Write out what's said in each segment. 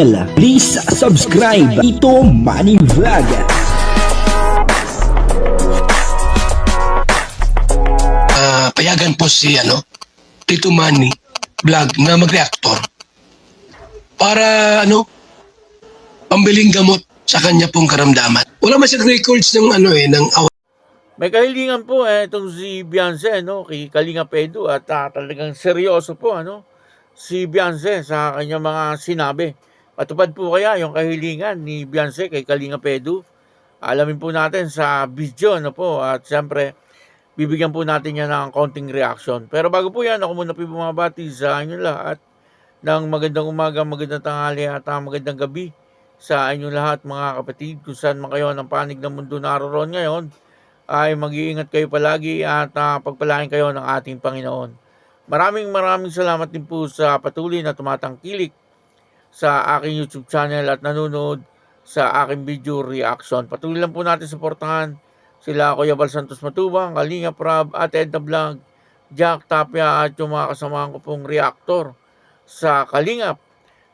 Please subscribe Ito Money Vlog. Ah, payagan po si ano, Tito Manny vlog na mag-reactor para ano pambiling gamot sa kanya pong karamdaman. Wala man siyang records ng ano eh ng awa May kahilingan po eh, itong si Beyonce, no, kay Kalinga Pedo at ah, talagang seryoso po, ano, si Beyonce sa kanyang mga sinabi. Matupad po kaya yung kahilingan ni Beyonce kay Kalinga Pedo? Alamin po natin sa video, ano po, at siyempre, bibigyan po natin yan ng konting reaction. Pero bago po yan, ako muna po bumabati sa inyo lahat ng magandang umaga, magandang tanghali at ah, magandang gabi sa inyong lahat mga kapatid kung saan man kayo ng panig ng mundo naroon ngayon ay mag-iingat kayo palagi at uh, pagpalain kayo ng ating Panginoon. Maraming maraming salamat din po sa patuloy na tumatangkilik sa aking YouTube channel at nanonood sa aking video reaction. Patuloy lang po natin suportahan sila Kuya Bal Santos Matubang, Kalinga Prab at Edna Vlog, Jack Tapia at yung mga kasamahan ko pong reactor sa Kalingap.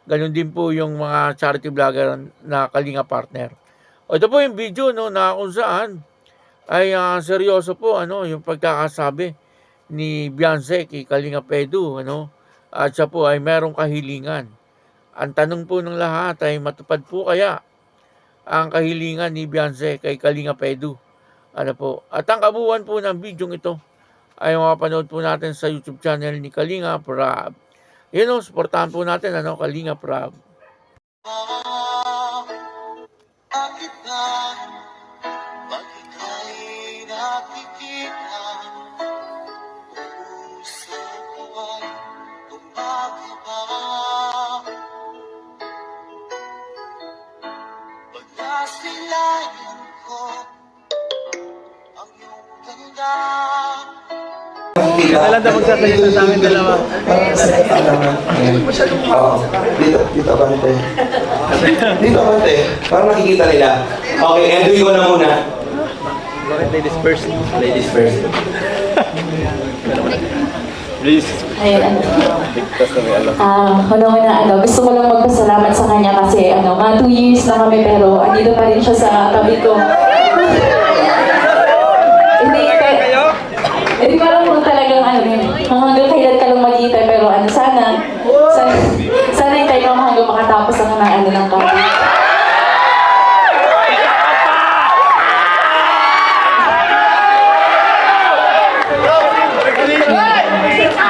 Ganon din po yung mga charity vlogger na Kalinga partner. O ito po yung video no, na kung saan ay ah, seryoso po ano yung pagkakasabi ni Beyonce kay Kalinga Pedu ano at siya po ay merong kahilingan. Ang tanong po ng lahat ay matupad po kaya ang kahilingan ni Beyonce kay Kalinga Pedu. Ano po? At ang kabuuan po ng video ito ay mapapanood po natin sa YouTube channel ni Kalinga Prab. Yun o, supportahan po natin ano, Kalinga Prab. Nasilayan ko ang iyong ganda Kailan daw magsasalita sa amin dalawa? Oo. Dito, dito bante. Dito bante. Para makikita nila. Okay, entry ko na muna. Ladies first. Ladies first. Please. Ayun, ano. Ligtas na. Ah, una-una, ano, gusto ko lang magpasalamat sa kanya kasi, ano, mga two years na kami pero andito pa rin siya sa tabi ko. Hindi? Hindi ko alam kung talagang, ano, yun, hanggang kailan ka lang maghihintay pero, ano, sana, sana, sana hintay ko hanggang makatapos ang ng, ano, ng kami.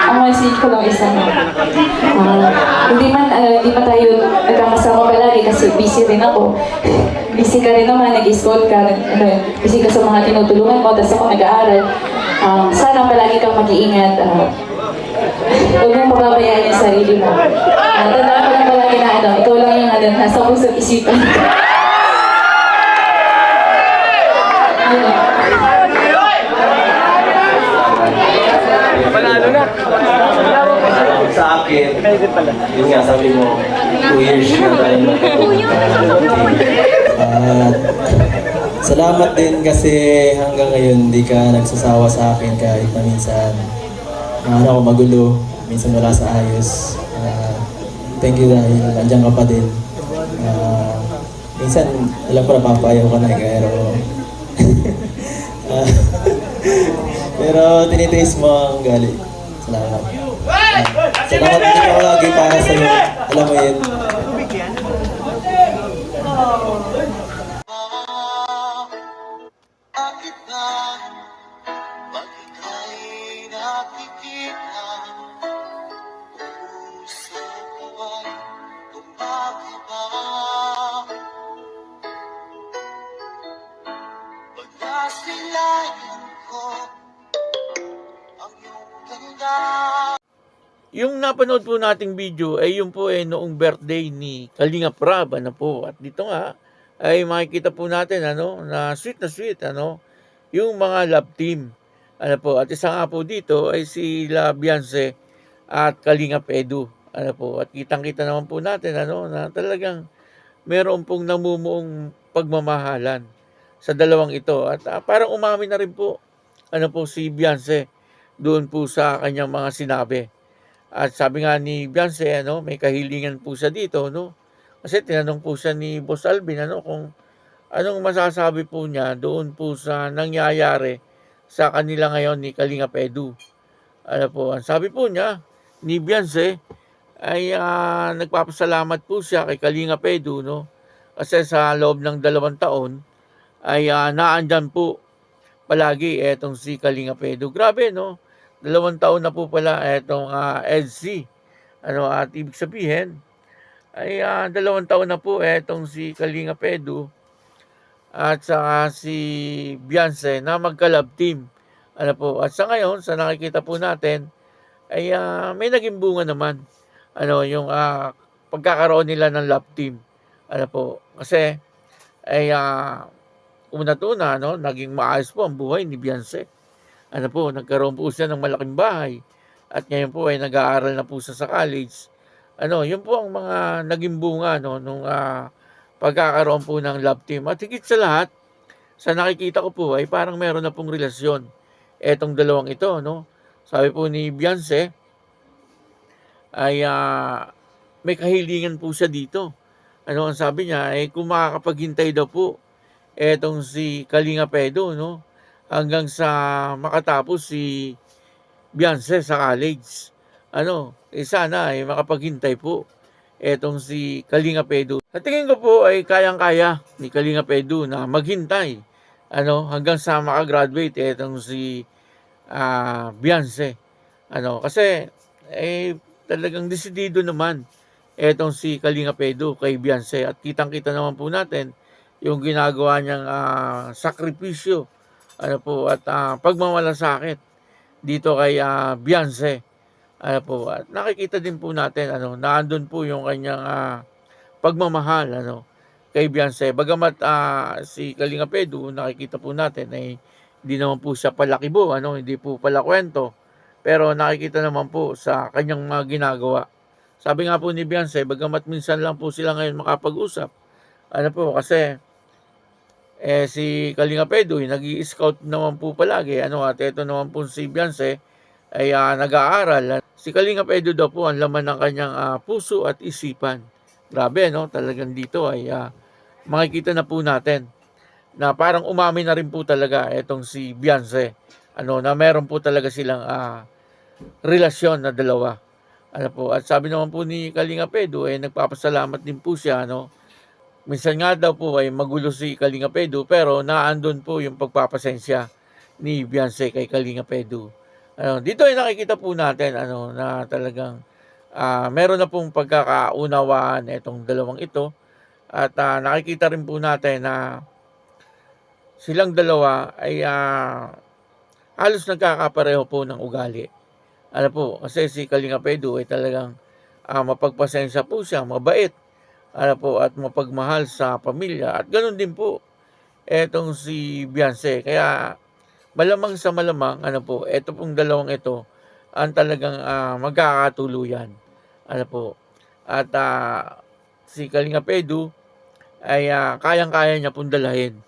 Ang message ko isa na, ah, hindi man, ano, hindi pa tayo nagkakasama palagi kasi busy rin ako. busy ka rin naman, nag-school ka, ano, busy ka sa mga tinutulungan mo, tapos ako nag-aaral. Um, sana palagi kang mag-iingat. ah, Huwag mong pababayaan yung sarili mo. Uh, tandaan ko lang palagi na ano, ikaw lang yung ano, nasa puso't isipan. Ano, Panalo na. Sa akin, yun nga sabi mo, two years na tayo At salamat din kasi hanggang ngayon hindi ka nagsasawa sa akin kahit na minsan uh, ano ako magulo, minsan wala sa ayos. Ah, thank you dahil nandiyan ka pa din. Ah, minsan alam ko napapayaw ka na eh, pero Ah, pero tinitiis mo ang gali. Salamat. Salamat din ako lagi para sa iyo. Alam mo yun. Pag nasilayan ko ang iyong ganda Yung napanood po nating video ay yung po ay noong birthday ni Kalinga Prab ano po. At dito nga ay makikita po natin ano na sweet na sweet ano yung mga love team. Ano po at isa nga po dito ay si La Beyonce at Kalinga Edu. Ano po at kitang-kita naman po natin ano na talagang meron pong namumuong pagmamahalan sa dalawang ito. At ah, parang umamin na rin po ano po si Beyonce doon po sa kanyang mga sinabi at sabi nga ni Beyonce, ano, may kahilingan po siya dito, no? Kasi tinanong po siya ni Boss Alvin ano kung anong masasabi po niya doon po sa nangyayari sa kanila ngayon ni Kalinga Pedu. Ano po, ang sabi po niya ni Beyonce ay ah, nagpapasalamat po siya kay Kalinga Pedu no kasi sa loob ng dalawang taon ay uh, naandyan po palagi etong si Kalinga Pedu. Grabe no, dalawang taon na po pala etong uh, EDC. Ano at ibig sabihin ay ah, dalawang taon na po etong si Kalinga Pedu at saka si Beyonce na magka-love team. Ano po, at sa ngayon, sa nakikita po natin, ay ah, may naging bunga naman. Ano, yung ah, pagkakaroon nila ng love team. Ano po, kasi ay ah, una-tuna, no, naging maayos po ang buhay ni Beyonce. Ano po, nagkaroon po siya ng malaking bahay. At ngayon po ay nag-aaral na po siya sa college. Ano, yun po ang mga naging bunga no nung ah, pagkakaroon po ng love team. At higit sa lahat, sa nakikita ko po ay parang meron na pong relasyon etong dalawang ito, no? Sabi po ni Beyonce ay ah, may kahilingan po siya dito. Ano ang sabi niya? Eh kung makakapaghintay daw po etong si Kalinga Pedo, no? Hanggang sa makatapos si Beyonce sa college. Ano, eh sana ay makapaghintay po etong si Kalinga Pedo. Sa tingin ko po ay kayang-kaya ni Kalinga Pedo na maghintay ano hanggang sa makagraduate etong si ah Beyonce. Ano, kasi eh talagang desidido naman etong si Kalinga Pedo kay Beyonce at kitang-kita naman po natin yung ginagawa niyang ah, sakripisyo ano po at ah, pagmamalasakit dito kay ah, Beyonce. Ano po, at nakikita din po natin ano, naandun po yung kanyang ah, pagmamahal ano kay Beyonce. Bagamat ah, si Kalinga Pedo, nakikita po natin ay hindi naman po siya palakibo, ano, hindi po pala kwento. Pero nakikita naman po sa kanyang mga ginagawa. Sabi nga po ni Beyonce, bagamat minsan lang po sila ngayon makapag-usap. Ano po, kasi eh si Kalinga Pedo, nag scout naman po palagi. Ano, at ito naman po si Beyonce ay ah, nag-aaral. Si Kalinga Pedo daw po ang laman ng kanyang ah, puso at isipan. Grabe, no? Talagang dito ay ah, makikita na po natin na parang umamin na rin po talaga etong si Beyonce. Ano, na meron po talaga silang ah, relasyon na dalawa. Ano po, at sabi naman po ni Kalinga Pedo, eh, nagpapasalamat din po siya, no? Minsan nga daw po ay magulo si Kalinga Pedo, pero naandun po yung pagpapasensya ni Beyonce kay Kalinga Pedo. Ano, dito ay nakikita po natin ano na talagang ah, meron na pong pagkakaunawaan itong dalawang ito at ah, nakikita rin po natin na silang dalawa ay ah, halos nagkakapareho po ng ugali. Ano po, kasi si Kalinga Pedo ay talagang ah, mapagpasensya po siya, mabait. Ano po, at mapagmahal sa pamilya. At ganoon din po etong si Beyonce. Kaya malamang sa malamang, ano po, eto pong dalawang ito ang talagang ah, magkakatuluyan. Ano po. At ah, si Kalinga Pedo ay ah, kayang-kaya niya pong dalahin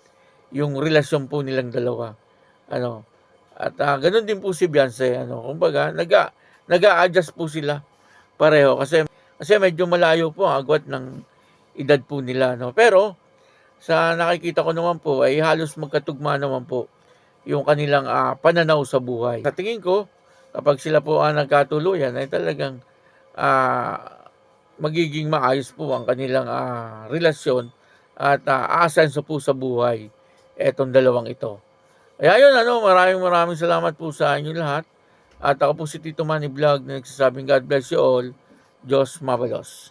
yung relasyon po nilang dalawa. Ano? At ah, ganun din po si Beyonce, ano, kumbaga, naga nag-a-adjust po sila pareho kasi kasi medyo malayo po ang agwat ng edad po nila, no. Pero sa nakikita ko naman po ay halos magkatugma naman po yung kanilang ah, pananaw sa buhay. Sa tingin ko, kapag sila po ang nagkatuluyan ay talagang ah, magiging maayos po ang kanilang ah, relasyon at uh, aasenso po sa buhay etong dalawang ito. Kaya yun, ano, maraming maraming salamat po sa inyo lahat. At ako po si Tito Manny Vlog na nagsasabing God bless you all. Diyos mabalos.